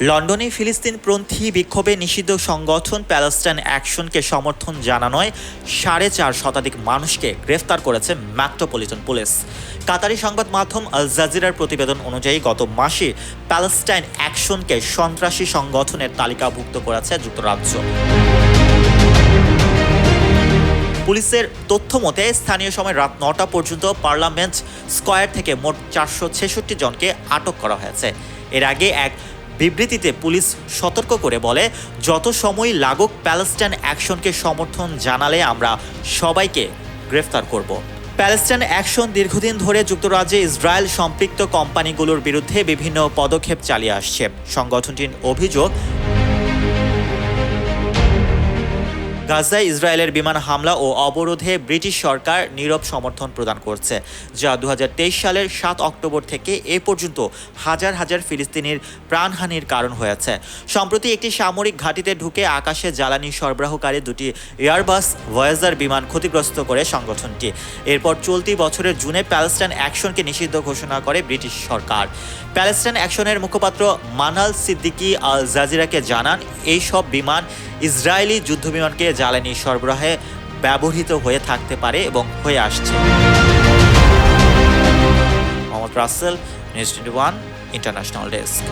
লন্ডনে ফিলিস্তিনপন্থী বিক্ষোভে নিষিদ্ধ সংগঠন প্যালেস্টাইন অ্যাকশনকে সমর্থন জানানোয় সাড়ে চার শতাধিক মানুষকে গ্রেফতার করেছে মেট্রোপলিটন পুলিশ। কাতারি সংবাদ মাধ্যম আল জাজিরার প্রতিবেদন অনুযায়ী গত মাসে প্যালেস্টাইন অ্যাকশনকে সন্ত্রাসী সংগঠনের তালিকাভুক্ত করেছে যুক্তরাজ্য। পুলিশের তথ্য মতে, স্থানীয় সময় রাত নটা পর্যন্ত পার্লামেন্ট স্কয়ার থেকে মোট চারশো ছেষট্টি জনকে আটক করা হয়েছে। এর আগে এক বিবৃতিতে পুলিশ সতর্ক করে বলে, যত সময় লাগুক, প্যালেস্টাইন অ্যাকশনকে সমর্থন জানালে আমরা সবাইকে গ্রেফতার করব। প্যালেস্টাইন অ্যাকশন দীর্ঘদিন ধরে যুক্তরাজ্যে ইসরায়েল সম্পৃক্ত কোম্পানিগুলোর বিরুদ্ধে বিভিন্ন পদক্ষেপ চালিয়ে আসছে। সংগঠনটির অভিযোগ গাজায় ইসরায়েলের বিমান হামলা ও অবরোধে ব্রিটিশ সরকার নীরব সমর্থন প্রদান করছে, যা দু হাজার তেইশ সালের সাত অক্টোবর থেকে এ পর্যন্ত হাজার হাজার ফিলিস্তিনির প্রাণহানির কারণ হয়েছে। সম্প্রতি একটি সামরিক ঘাঁটিতে ঢুকে আকাশে জ্বালানি সরবরাহকারী দুটি এয়ারবাস ভয়েজার বিমান ক্ষতিগ্রস্ত করে সংগঠনটি। এরপর চলতি বছরের জুনে প্যালেস্টাইন অ্যাকশনকে নিষিদ্ধ ঘোষণা করে ব্রিটিশ সরকার। প্যালেস্টাইন অ্যাকশনের মুখপাত্র মানাল সিদ্দিকি আল জাজিরাকে জানান এই সব বিমান ইসরায়েলি যুদ্ধবিমানকে জ্বালানি সরবরাহে ব্যবহৃত হয়ে থাকতে পারে এবং হয়ে আসছে। Mohammad Rasel, news twenty one, international desk.